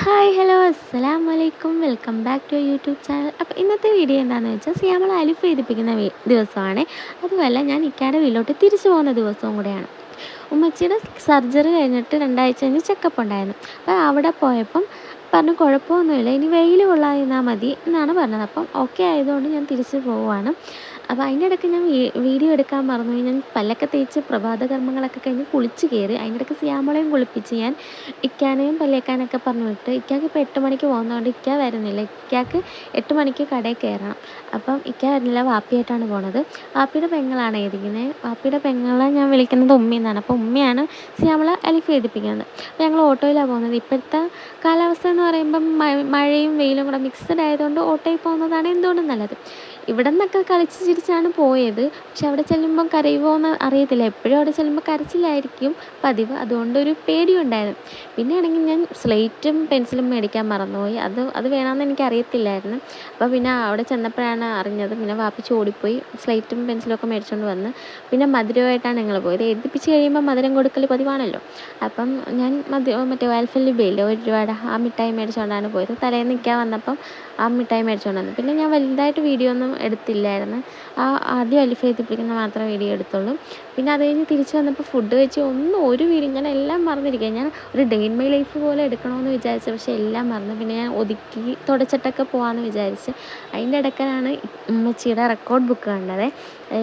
Hi hello അസ്സലാം വലൈക്കും welcome back to YouTube channel അപ്പോൾ ഇന്നത്തെ വീഡിയോ എന്താണെന്ന് വെച്ചാൽ സിയാമൾ അലിഫ് എഴുതിപ്പിക്കുന്ന ദിവസമാണ്. അതുമല്ല ഞാൻ ഇക്കാടെ വീട്ടിലോട്ട് തിരിച്ചു പോകുന്ന ദിവസവും കൂടെയാണ്. ഉമ്മച്ചിയുടെ സർജറി കഴിഞ്ഞിട്ട് രണ്ടാഴ്ച കഴിഞ്ഞ് ചെക്കപ്പ് ഉണ്ടായിരുന്നു. അപ്പോൾ അവിടെ പോയപ്പം പറഞ്ഞു കുഴപ്പമൊന്നുമില്ല. ഇനി വെയിൽ കൊള്ളാതിരുന്നാൽ മതി എന്നാണ് പറഞ്ഞത്. അപ്പം ഓക്കെ ആയതുകൊണ്ട് ഞാൻ തിരിച്ചു പോവുകയാണ്. അപ്പോൾ അതിന്റെ ഇടയ്ക്ക് ഞാൻ വീഡിയോ എടുക്കാൻ മറന്നുപോയി. ഞാൻ പല്ലൊക്കെ തേച്ച് പ്രഭാത കർമ്മങ്ങളൊക്കെ കഴിഞ്ഞ് കുളിച്ച് കയറി അതിന്റെ ഇടയ്ക്ക് സിയാമളയും കുളിപ്പിച്ച് ഞാൻ ഇക്കാനെയും പല്ലേക്കാനൊക്കെ പറഞ്ഞു വിട്ട് ഇക്കാക്ക് ഇപ്പോൾ എട്ട് മണിക്ക് പോകുന്നതുകൊണ്ട് ഇക്കാ വരുന്നില്ല. ഇക്കാക്ക് എട്ട് മണിക്ക് കടയിൽ കയറണം. അപ്പം ഇക്ക വരുന്നില്ല വാപ്പിയായിട്ടാണ് പോണത്. വാപ്പിയുടെ പെങ്ങളാണ് എഴുതിക്കുന്നത് വാപ്പിയുടെ പെങ്ങളെ ഞാൻ വിളിക്കുന്നത് ഉമ്മയെന്നാണ് അപ്പോൾ ഉമ്മയാണ് സിയാമള അലിഫ് എഴുതിപ്പിക്കുന്നത്. അപ്പോൾ ഞങ്ങൾ ഓട്ടോയിലാണ് പോകുന്നത്. ഇപ്പോഴത്തെ കാലാവസ്ഥ എന്ന് പറയുമ്പം മഴയും വെയിലും കൂടെ മിക്സഡ് ആയതുകൊണ്ട് ഓട്ടോയിൽ പോകുന്നതാണ് എന്തുകൊണ്ടും നല്ലത്. ഇവിടെ നിന്നൊക്കെ കളിച്ച് ചിരിച്ചാണ് പോയത്. പക്ഷെ അവിടെ ചെല്ലുമ്പം കരയുമോ എന്ന് അറിയത്തില്ല. എപ്പോഴും അവിടെ ചെല്ലുമ്പോൾ കരച്ചിലായിരിക്കും പതിവ്. അതുകൊണ്ടൊരു പേടിയുണ്ടായിരുന്നു പിന്നെ ആണെങ്കിൽ ഞാൻ സ്ലേറ്റും പെൻസിലും മേടിക്കാൻ മറന്നുപോയി. അത് അത് വേണമെന്ന് എനിക്ക് അറിയത്തില്ലായിരുന്നു അപ്പോൾ പിന്നെ അവിടെ ചെന്നപ്പോഴാണ് അറിഞ്ഞത്. പിന്നെ വാപ്പിച്ച് ഓടിപ്പോയി സ്ലേറ്റും പെൻസിലും ഒക്കെ മേടിച്ചുകൊണ്ട് വന്ന്. പിന്നെ മധുരമായിട്ടാണ് ഞങ്ങൾ പോയത്. എഴുതിപ്പിച്ച് കഴിയുമ്പോൾ മധുരം കൊടുക്കൽ പതിവാണല്ലോ. അപ്പം ഞാൻ മധു മറ്റേ വാൽഫല്ലി ബേയില്ലേ ഒരു രൂപയുടെ ആ മിഠായി മേടിച്ചുകൊണ്ടാണ് പോയത്. തലേന്ന് നിൽക്കാൻ വന്നപ്പം ആ മിഠായി മേടിച്ചുകൊണ്ട് വന്നു. പിന്നെ ഞാൻ വലുതായിട്ട് വീഡിയോ ഒന്നും എടുത്തില്ലായിരുന്നു. ആ ആദ്യം അലിഫ് എഴുതിപ്പിക്കുന്ന മാത്രമേ വീഡിയോ എടുത്തുള്ളൂ. പിന്നെ അത് കഴിഞ്ഞ് തിരിച്ച് വന്നപ്പോൾ ഫുഡ് കഴിച്ച് ഒന്നും ഒരു വീഡിയോ ഞാൻ എല്ലാം മറന്നിരിക്കുക ഞാൻ ഒരു ഡേ ഇൻ മൈ ലൈഫ് പോലെ എടുക്കണമെന്ന് വിചാരിച്ചു പക്ഷേ എല്ലാം മറന്നു. പിന്നെ ഞാൻ ഒതുക്കി തുടച്ചിട്ടൊക്കെ പോകാമെന്ന് വിചാരിച്ച്. അതിന്റെ ഇടയ്ക്കാണ് ഉമ്മച്ചിയുടെ റെക്കോർഡ് ബുക്ക് കണ്ടത്.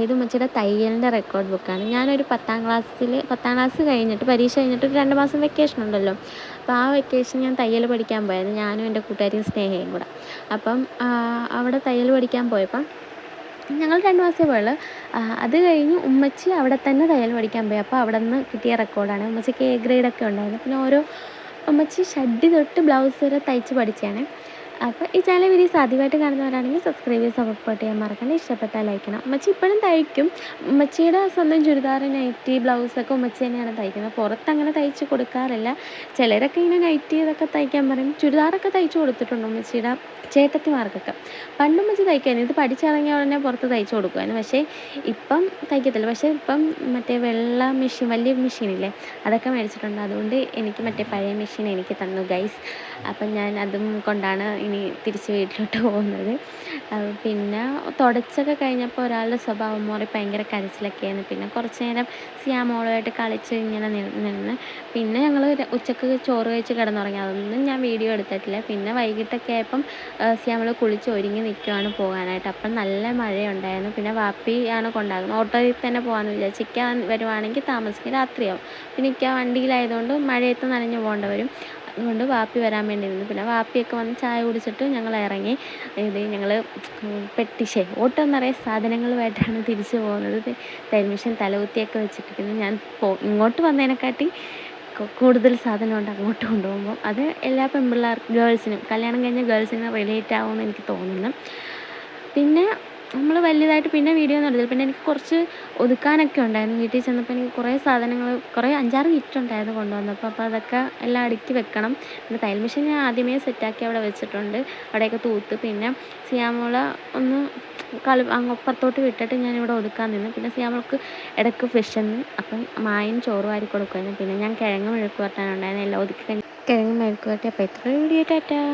ഇത് ഉമ്മച്ചിയുടെ തയ്യലിന്റെ റെക്കോർഡ് ബുക്കാണ് ഞാനൊരു പത്താം ക്ലാസ്സിൽ പത്താം ക്ലാസ് കഴിഞ്ഞിട്ട് പരീക്ഷ കഴിഞ്ഞിട്ട് ഒരു രണ്ട് മാസം വെക്കേഷൻ ഉണ്ടല്ലോ. അപ്പോൾ ആ വെക്കേഷൻ ഞാൻ തയ്യൽ പഠിക്കാൻ പോയായിരുന്നു ഞാനും എന്റെ കൂട്ടുകാരിയും സ്നേഹയും കൂടെ. അപ്പം അവിടെ തയ്യൽ പഠിക്കാൻ പോയപ്പം ഞങ്ങൾ രണ്ട് മാസമേ പോയുള്ളൂ. അത് കഴിഞ്ഞ് ഉമ്മച്ചി അവിടെ തന്നെ തയ്യൽ പഠിക്കാൻ പോയി. അപ്പോൾ അവിടെ നിന്ന് കിട്ടിയ റെക്കോർഡാണ് ഉമ്മച്ചിക്ക് എ ഗ്രേഡൊക്കെ ഉണ്ടായിരുന്നു. പിന്നെ ഓരോ ഉമ്മച്ചി ഷഡ്ഡി തൊട്ട് ബ്ലൗസ് വരെ തയ്ച്ച് പഠിച്ചതാണ്. അപ്പോൾ ഈ ചാനൽ വീഡിയോസ് ആദ്യമായിട്ട് കാണുന്നവരാണെങ്കിൽ സബ്സ്ക്രൈബ് ചെയ്ത് സപ്പോർട്ട് ചെയ്യാൻ മറക്കണ്ട. ഇഷ്ടപ്പെട്ടാൽ ലൈക്ക് ചെയ്യണം. ഉമ്മച്ചി ഇപ്പോഴും തയ്ക്കും. ഉമ്മച്ചിയുടെ സ്വന്തം ചുരിദാർ നൈറ്റി ബ്ലൗസൊക്കെ ഉമ്മച്ചി തന്നെയാണ് തയ്ക്കുന്നത്. പുറത്ത് അങ്ങനെ തയ്ച്ച് കൊടുക്കാറില്ല. ചിലരൊക്കെ ഇങ്ങനെ നൈറ്റി ഇതൊക്കെ തയ്ക്കാൻ പറയും. ചുരിദാറൊക്കെ തയ്ച്ച് കൊടുത്തിട്ടുണ്ട് ഉമ്മച്ചിയുടെ ചേട്ടത്തിമാർക്കൊക്കെ. പണ്ട് ഉമ്മച്ചി തയ്ക്കുമായിരുന്നു ഇത് പഠിച്ചിറങ്ങിയ ഉടനെ പുറത്ത് തയ്ച്ച് കൊടുക്കുമായിരുന്നു. പക്ഷേ ഇപ്പം തയ്ക്കത്തില്ല. പക്ഷേ ഇപ്പം മറ്റേ വെള്ള മെഷീൻ വലിയ മെഷീനില്ലേ അതൊക്കെ മേടിച്ചിട്ടുണ്ട്. അതുകൊണ്ട് എനിക്ക് മറ്റേ പഴയ മെഷീൻ എനിക്ക് തന്നു ഗൈസ് അപ്പം ഞാൻ അതും കൊണ്ടാണ് ഇനി തിരിച്ച് വീട്ടിലോട്ട് പോകുന്നത്. പിന്നെ തുടച്ചൊക്കെ കഴിഞ്ഞപ്പോൾ ഒരാളുടെ സ്വഭാവം മാറി ഭയങ്കര കരച്ചിലൊക്കെയായിരുന്നു. പിന്നെ കുറച്ച് നേരം സിയാമോളുമായിട്ട് കളിച്ച് ഇങ്ങനെ നിന്ന് പിന്നെ ഞങ്ങൾ ഉച്ചയ്ക്ക് ചോറ് കഴിച്ച് കിടന്നുറങ്ങി. അതൊന്നും ഞാൻ വീഡിയോ എടുത്തിട്ടില്ല. പിന്നെ വൈകിട്ടൊക്കെ ആയപ്പം സിയാമൾ കുളിച്ച് ഒരുങ്ങി നിൽക്കുവാണ് പോകാനായിട്ട്. അപ്പം നല്ല മഴയുണ്ടായിരുന്നു. പിന്നെ വാപ്പിയാണ് കൊണ്ടാകുന്നത് ഓട്ടോയിൽ തന്നെ പോകാമെന്ന് വിചാരിച്ചു ഇക്ക വരുവാണെങ്കിൽ താമസിക്കും. രാത്രിയാവും. പിന്നെ ഇക്ക വണ്ടിയിലായതുകൊണ്ട് മഴയത്ത് നനഞ്ഞു പോകേണ്ടി വരും. അതുകൊണ്ട് വാപ്പി വരാൻ വേണ്ടി നിന്നു പിന്നെ വാപ്പിയൊക്കെ വന്ന് ചായ കുടിച്ചിട്ട് ഞങ്ങൾ ഇറങ്ങി. ഇത് ഞങ്ങൾ പെട്ടിഷേ ഓട്ടം നിറയെ സാധനങ്ങളുമായിട്ടാണ് തിരിച്ചു പോകുന്നത്. പെർമിഷൻ തലകുത്തിയൊക്കെ വെച്ചിട്ടിരിക്കുന്നു. ഞാൻ പോ ഇങ്ങോട്ട് വന്നതിനെക്കാട്ടി കൂടുതൽ സാധനമുണ്ട് അങ്ങോട്ട് കൊണ്ടുപോകുമ്പോൾ അത് എല്ലാ പെൺപിള്ളേർ ഗേൾസിനും കല്യാണം കഴിഞ്ഞ ഗേൾസിനും റിലേറ്റ് ആവുമെന്ന് എനിക്ക് തോന്നുന്നു. പിന്നെ നമ്മൾ വലിയതായിട്ട് പിന്നെ വീഡിയോ ഒന്നും എടുത്തില്ല. പിന്നെ എനിക്ക് കുറച്ച് ഒതുക്കാനൊക്കെ ഉണ്ടായിരുന്നു. വീട്ടിൽ ചെന്നപ്പോൾ എനിക്ക് കുറേ സാധനങ്ങൾ കുറേ അഞ്ചാറ് കിറ്റ് ഉണ്ടായിരുന്നു കൊണ്ടുവന്നപ്പോൾ അപ്പോൾ അതൊക്കെ എല്ലാം അടുക്കി വെക്കണം. പിന്നെ തയ്യൽ മെഷീൻ ഞാൻ ആദ്യമേ സെറ്റാക്കി അവിടെ വെച്ചിട്ടുണ്ട്. അവിടെയൊക്കെ തൂത്ത് പിന്നെ സിയാമോള ഒന്ന് കളി അങ്ങപ്പുറത്തോട്ട് വിട്ടിട്ട് ഞാനിവിടെ ഒതുക്കാൻ നിന്നു. പിന്നെ സിയാമോൾക്ക് ഇടയ്ക്ക് വിശന്ന് അപ്പം മായും ചോറ് വാരി കൊടുക്കുമായിരുന്നു പിന്നെ ഞാൻ കിഴങ്ങ് മെഴുക്ക് വരട്ടാനുണ്ടായിരുന്നു എല്ലാം ഒതുക്കി കിഴങ്ങ് മെഴുക്ക് വരട്ടി അപ്പോൾ ഇത്ര വീഡിയോ. ടാറ്റാ.